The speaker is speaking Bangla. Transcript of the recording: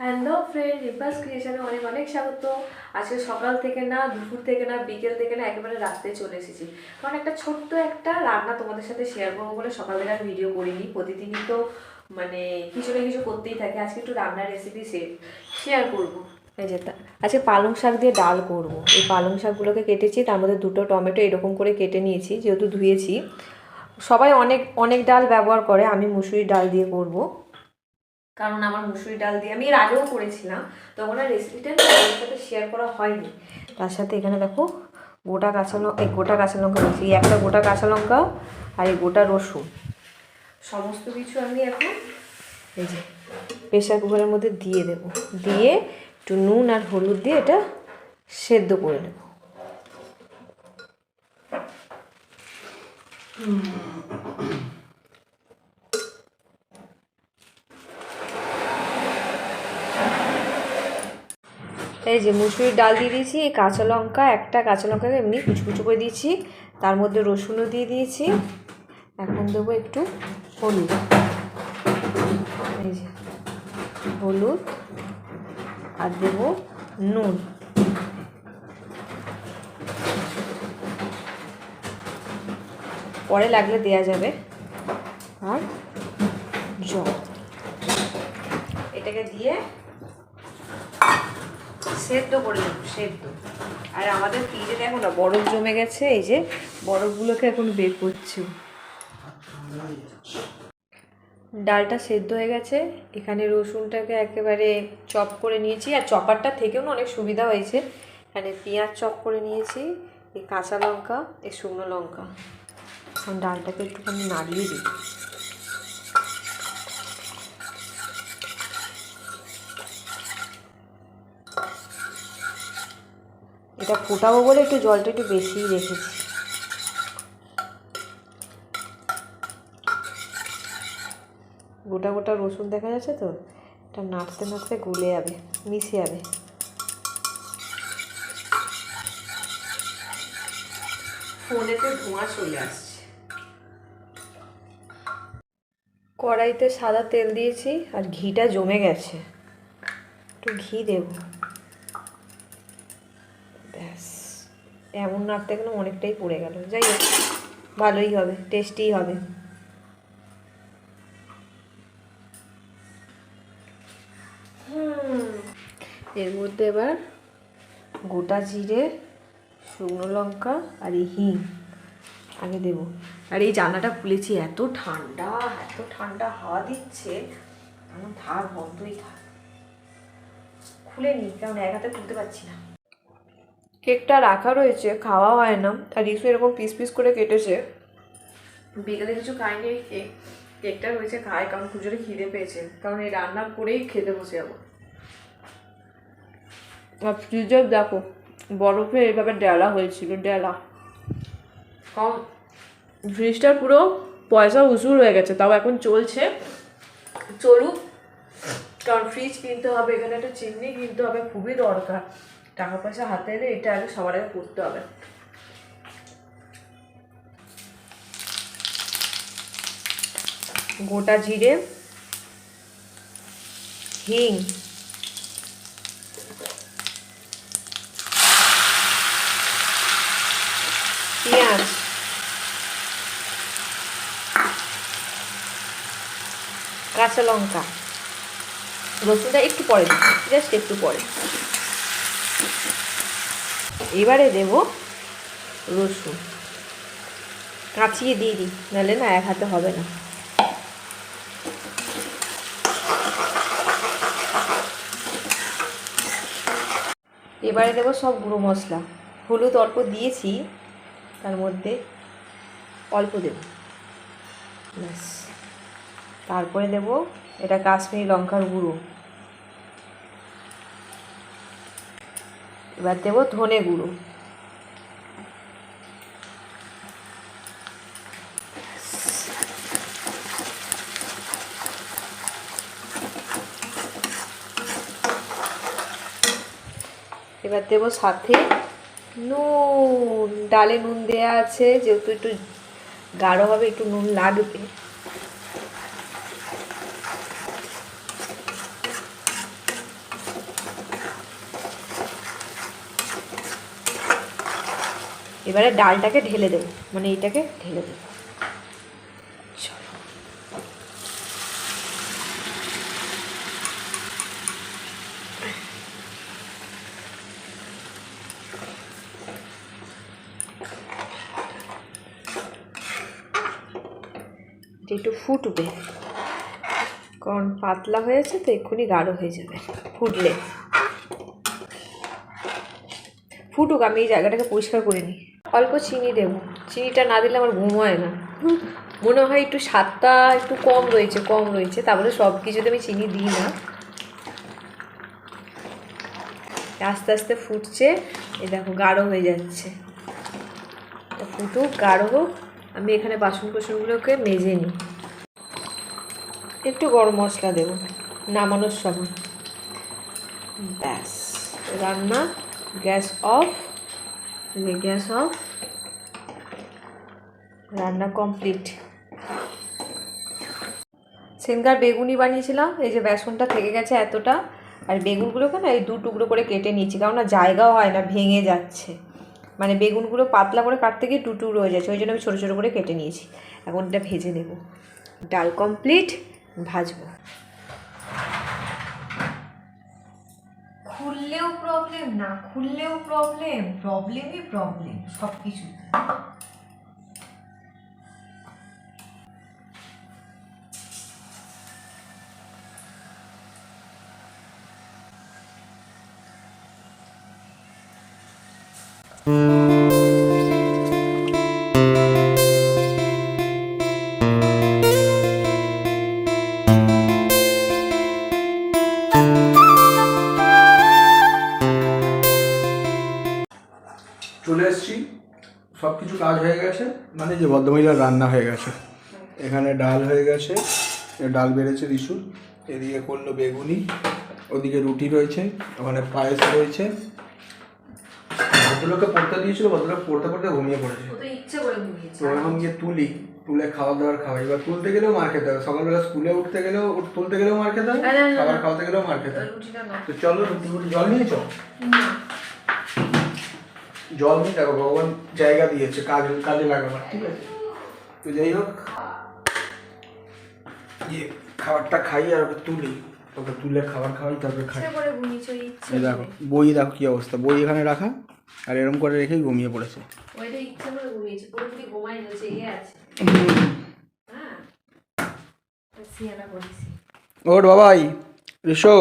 হ্যালো ফ্রেন্ড রিপাস ক্রিয়েশনে অনেক অনেক স্বাগত। আজকে সকাল থেকে না, দুপুর থেকে না, বিকেল থেকে না, একেবারে রাত্রে চলে এসেছি। কারণ একটা ছোট্ট একটা রান্না তোমাদের সাথে শেয়ার করব বলে সকাল থেকে আর ভিডিও করিনি। প্রতিদিনই তো মানে কিছু না কিছু করতেই থাকে। আজকে একটু রান্নার রেসিপি শেয়ার করব। এই যে আজকে পালং শাক দিয়ে ডাল করব। এই পালং শাকগুলোকে কেটেছি, তার মধ্যে দুটো টমেটো এরকম করে কেটে নিয়েছি, যেহেতু ধুয়েছি। সবাই অনেক অনেক ডাল ব্যবহার করে, আমি মুসুরির ডাল দিয়ে করব। কারণ আমার মুসুরি ডাল দিয়ে, আমি এর আগেও করেছিলাম তখন আর রেসিপিটা তোমাদের সাথে শেয়ার করা হয়নি। তার সাথে এখানে দেখো, গোটা কাঁচা লঙ্কা, এই গোটা কাঁচা লঙ্কা এই একটা গোটা কাঁচা লঙ্কা আর এই গোটা রসুন। সমস্ত কিছু আমি এখন এই যে প্রেশার কুকারের মধ্যে দিয়ে দেব। দিয়ে একটু নুন আর হলুদ দিয়ে এটা সেদ্ধ করে নেব। এই যে মুসুরির ডাল দিয়ে দিয়েছি, এই কাঁচা লঙ্কা, একটা কাঁচা লঙ্কাকে এমনি কুচু কুচু করে দিয়েছি। তার মধ্যে রসুনও দিয়ে দিয়েছি। এখন দেবো একটু হলুদ। এই যে হলুদ আর দেবো নুন। পরে লাগলে দেয়া যাবে আর জল। এটাকে দিয়ে সেদ্ধ করে নেব, সেদ্ধ। আর আমাদের ফ্রিজে দেখো না, বরফ জমে গেছে, এই যে বরফগুলোকে এখন বের করছি। ডালটা সেদ্ধ হয়ে গেছে, এখানে রসুনটাকে একেবারে চপ করে নিয়েছি, আর চপারটা থেকেও না অনেক সুবিধা হয়েছে। এখানে পেঁয়াজ চপ করে নিয়েছি, এই কাঁচা লঙ্কা, এই শুকনো লঙ্কা। এখন ডালটাকে একটুখানি নাড়িয়ে দিই। এটা ফোটাবো বলে একটু জলটা একটু বেশিই রেখেছি। গোটা গোটা রসুন দেখা যাচ্ছে তো? এটা নাড়তে নাড়তে গলে যাবে মিশে যাবে। ফোনেতে ধোঁয়া চলে আসছে। কড়াইতে সাদা তেল দিয়েছি আর ঘিটা জমে গেছে। একটু ঘি দেবো। ব্যাস। এমন নাড়তে গেলে অনেকটাই পড়ে গেল। যাই হোক, ভালোই হবে টেস্টিই হবে। এর মধ্যে এবার গোটা জিরে, শুকনো লঙ্কা আর এই হিং আগে দেব। আর এই জানাটা খুলেছি এত ঠান্ডা এত ঠান্ডা হাওয়া দিচ্ছে। আমার ধার বন্ধই থাক। খুলে নি কারণ এক হাতে খুলতে পারছি না। কেকটা রাখা রয়েছে, খাওয়া হয় না। আর ইসু এরকম পিস পিস করে কেটেছে। বিকেলে কিছু খাইনি এই কেক। কেকটা রয়েছে খায় কারণ খুচরে খিদে পেয়েছে। কারণ এই রান্না করেই খেতে বসে যাব। আর ফ্রিজে দেখো, বরফে এইভাবে ডেলা হয়েছিল, ডেলা। কারণ ফ্রিজটা পুরো পয়সা উসুল হয়ে গেছে, তাও এখন চলছে। চলুক, কারণ ফ্রিজ কিনতে হবে, এখানে একটা চিমনি কিনতে হবে, খুবই দরকার। টাকা পয়সা হাতে এলে এটা আগে সবার আগে করতে হবে। গোটা জিরে, হিং, পেঁয়াজ, কাঁচা লঙ্কা, রসুনটা একটু পরে দিচ্ছি জাস্ট একটু পরে। এবারে দেব রসুন। কাঁচিয়ে দিয়ে দিই, নাহলে না এক হাতে হবে না। এবারে দেবো সব গুঁড়ো মশলা। হলুদ অল্প দিয়েছি, তার মধ্যে অল্প দেব। ব্যাস। তারপরে দেব এটা কাশ্মীরি লঙ্কার গুঁড়ো। এবার দেবো ধনে গুঁড়ো। এবার দেবো সাথে নুন। ডালে নুন দেয়া আছে, যেহেতু একটু গাঢ় হবে, একটু নুন লাগবে। এবারে ডালটাকে ঢেলে দেবো মানে এইটাকে ঢেলে দেবো। একটু ফুটবে। কারণ পাতলা হয়েছে তো এক্ষুনি গাঢ় হয়ে যাবে, ফুটলে। ফুটুক, আমি এই জায়গাটাকে পরিষ্কার করে নিই। অল্প চিনি দেবো। চিনিটা না দিলে আমার ঘুম হয় না। মনে হয় একটু স্বাদটা একটু কম রয়েছে কম রয়েছে। তারপরে সব কিছুতে আমি চিনি দিই না। আস্তে আস্তে ফুটছে। এই দেখো, গাঢ় হয়ে যাচ্ছে। ফুটুক, গাঢ় হোক, আমি এখানে বাসন কোসনগুলোকে মেজে নিই। একটু গরম মশলা দেব, নামানোর সময়। ব্যাস, রান্না গ্যাস অফ গ্যাস অফ, রান্না কমপ্লিট। সেনকার বেগুনি বানিয়েছিলাম, এই যে বেসনটা থেকে গেছে এতটা, আর বেগুনগুলোকে না এই দু টুকরো করে কেটে নিয়েছি কারণ না জায়গাও হয় না, ভেঙে যাচ্ছে। মানে বেগুনগুলো পাতলা করে কাটতে গিয়ে টু টুকরো হয়ে যাচ্ছে, ওই জন্য আমি ছোটো ছোটো করে কেটে নিয়েছি। এখন এটা ভেজে নেব। ডাল কমপ্লিট, ভাজবো। খুললেও প্রবলেম না খুললেও প্রবলেম প্রবলেমই প্রবলেম সব কিছু চলে এসেছি। সব কিছু কাজ হয়ে গেছে। মানে যে ভদ্রমহিলার রান্না হয়ে গেছে। এখানে ডাল হয়ে গেছে। ডাল বেড়েছে রিসুর এদিকে করল বেগুনি। ওদিকে রুটি রয়েছে। ওখানে পায়েস রয়েছে। ভদ্রলোককে পড়তে দিয়েছিল। ভদ্রলোক পড়তে পড়তে ঘুমিয়ে পড়েছে। তো ইচ্ছে করে ঘুমিয়েছে। তো এখন গিয়ে তুলি। তুলে খাওয়া দাওয়ার খাওয়াই এবার তুলতে গেলেও মার খেতে হবে। সকালবেলা স্কুলে উঠতে গেলেও তুলতে গেলেও মার খেতে হবে। খাবার খাওয়াতে গেলেও মার খেতে হবে। তো চলো জল নিয়েছো জল নিয়ে দেখো ভগবান জায়গা দিয়েছে কাজে কাজে লাগাবার ঠিক আছে? তো যাই হোক ইয়ে খাবারটা খাই আর ওকে তুলি ওকে তুলে খাবার খাওয়াই তারপরে খাই। এই দেখো বই দেখো কি অবস্থা বই এখানে রাখা আর এরকম করে রেখেই ঘুমিয়ে পড়েছে। আছে। হ্যাঁ। ওর বাবাই ঋষো